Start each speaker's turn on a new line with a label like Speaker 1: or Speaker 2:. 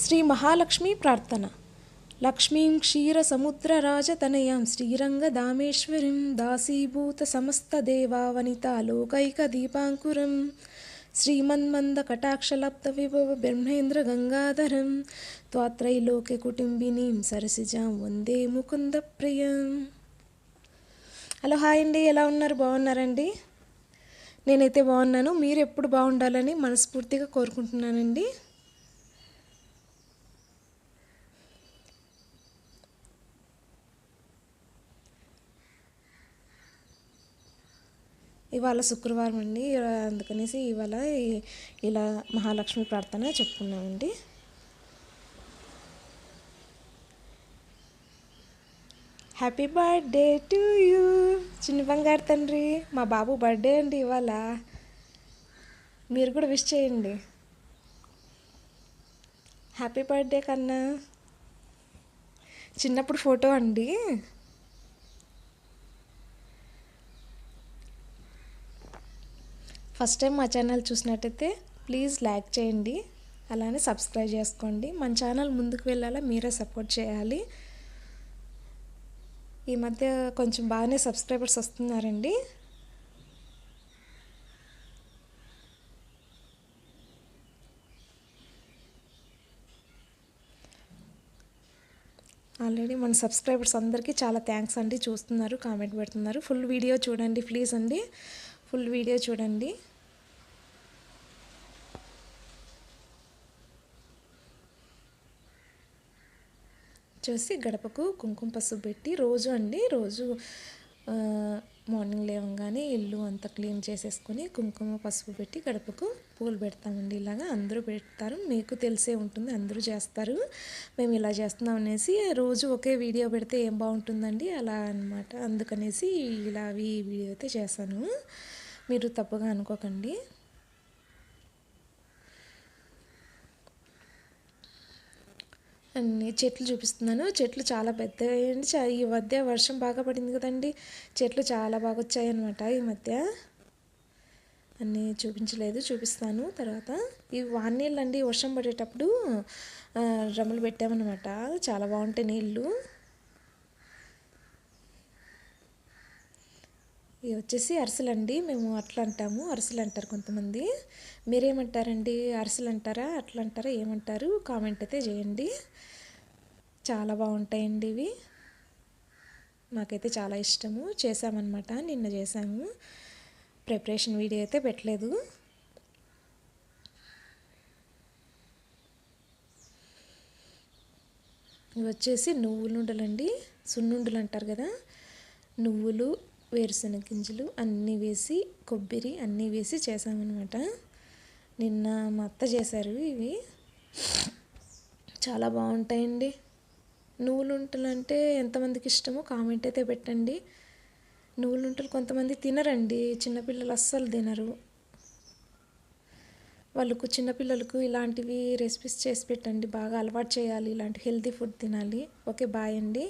Speaker 1: శ్రీ మహాలక్ష్మి ప్రార్థన. లక్ష్మీం క్షీరసముద్రరాజతనయాం శ్రీరంగదామేశ్వరీం దాసీభూత సమస్తదేవావనితా లోకైకదీపాంకురం శ్రీమన్మందకటాక్షలబ్ధవిభవ బ్రహ్మేంద్ర గంగాధరం. త్వాత్రైలోక్య కుటుంబినీం సరసిజాం వందే ముకుంద ప్రియం. Hello hi అండి. ఎలా ఉన్నారు? బాగున్నారండి? నేనైతే బాగున్నాను. మీరు ఎప్పుడు బాగుండాలని మనస్ఫూర్తిగా కోరుకుంటున్నానండి. ఇవాళ శుక్రవారం అండి. అందుకనేసి ఇవాళ ఇలా మహాలక్ష్మి ప్రార్థన చెప్పుకున్నామండి. హ్యాపీ బర్త్డే టు యూ చిన్న బంగారు తండ్రి మా బాబు బర్త్డే అండి ఇవాళ. మీరు కూడా విష్ చేయండి. హ్యాపీ బర్త్డే కన్నా. చిన్నప్పుడు ఫోటో అండి. ఫస్ట్ టైం మా ఛానల్ చూసినట్టయితే ప్లీజ్ లైక్ చేయండి అలానే సబ్స్క్రైబ్ చేసుకోండి. మన ఛానల్ ముందుకు వెళ్ళాలా మీరే సపోర్ట్ చేయాలి. ఈ మధ్య కొంచెం బాగానే సబ్స్క్రైబర్స్ వస్తున్నారండి. ఆల్రెడీ మన సబ్స్క్రైబర్స్ అందరికీ చాలా థ్యాంక్స్ అండి. చూస్తున్నారు కామెంట్ పెడుతున్నారు. ఫుల్ వీడియో చూడండి ప్లీజ్ అండి. ఫుల్ వీడియో చూడండి. వచ్చేసి గడపకు కుంకుమ పసుపు పెట్టి రోజు అండి రోజు మార్నింగ్ లేవగానే ఇల్లు అంతా క్లీన్ చేసేసుకొని కుంకుమ పసుపు పెట్టి గడపకు పూలు పెడతామండి. ఇలాగా అందరూ పెడతారు. మీకు తెలిసే ఉంటుంది అందరూ చేస్తారు. మేము ఇలా చేస్తున్నాం అనేసి రోజు ఒకే వీడియో పెడితే ఏం బాగుంటుందండి? అలా అన్నమాట. అందుకనేసి ఇలా అవి వీడియో అయితే చేశాను. మీరు తప్పుగా అనుకోకండి. చెట్లు చూపిస్తున్నాను. చెట్లు చాలా పెద్దవి అండి చా- ఈ మధ్య వర్షం బాగా పడింది కదండి. చెట్లు చాలా బాగా వచ్చాయి అనమాట ఈ మధ్య. అన్నీ చూపించలేదు చూపిస్తాను తర్వాత. ఈ వాన్నీళ్ళు అండి వర్షం పడేటప్పుడు డ్రమ్ములు పెట్టామన్నమాట. చాలా బాగుంటాయి నీళ్ళు. ఇవి వచ్చేసి అరిసెలు అండి మేము అట్లా అంటాము అరిసెలు అంటారు కొంతమంది. మీరేమంటారండి? అరిసెలు అంటారా అట్లా అంటారా ఏమంటారు? కామెంట్ అయితే చేయండి. చాలా బాగుంటాయండి ఇవి. నాకైతే చాలా ఇష్టము. చేసామన్నమాట నిన్న చేసాము ప్రిపరేషన్ వీడియో అయితే పెట్టలేదు. ఇవి వచ్చేసి నువ్వుల ఉండలండి సున్నుండలు అంటారు కదా. నువ్వులు వేరుశనగ గింజలు అన్నీ వేసి కొబ్బరి అన్నీ వేసి చేసామన్నమాట నిన్న మా అత్త చేశారు ఇవి. చాలా బాగుంటాయండి. నువ్వులు అంటే ఎంతమందికి ఇష్టమో కామెంట్ అయితే పెట్టండి. నువ్వులుంటలు కొంతమంది తినరండి చిన్నపిల్లలు అస్సలు తినరు. వాళ్ళకు చిన్నపిల్లలకు ఇలాంటివి రెసిపీస్ చేసి పెట్టండి బాగా అలవాటు చేయాలి ఇలాంటి హెల్తీ ఫుడ్ తినాలి. ఓకే బాయ్ అండి.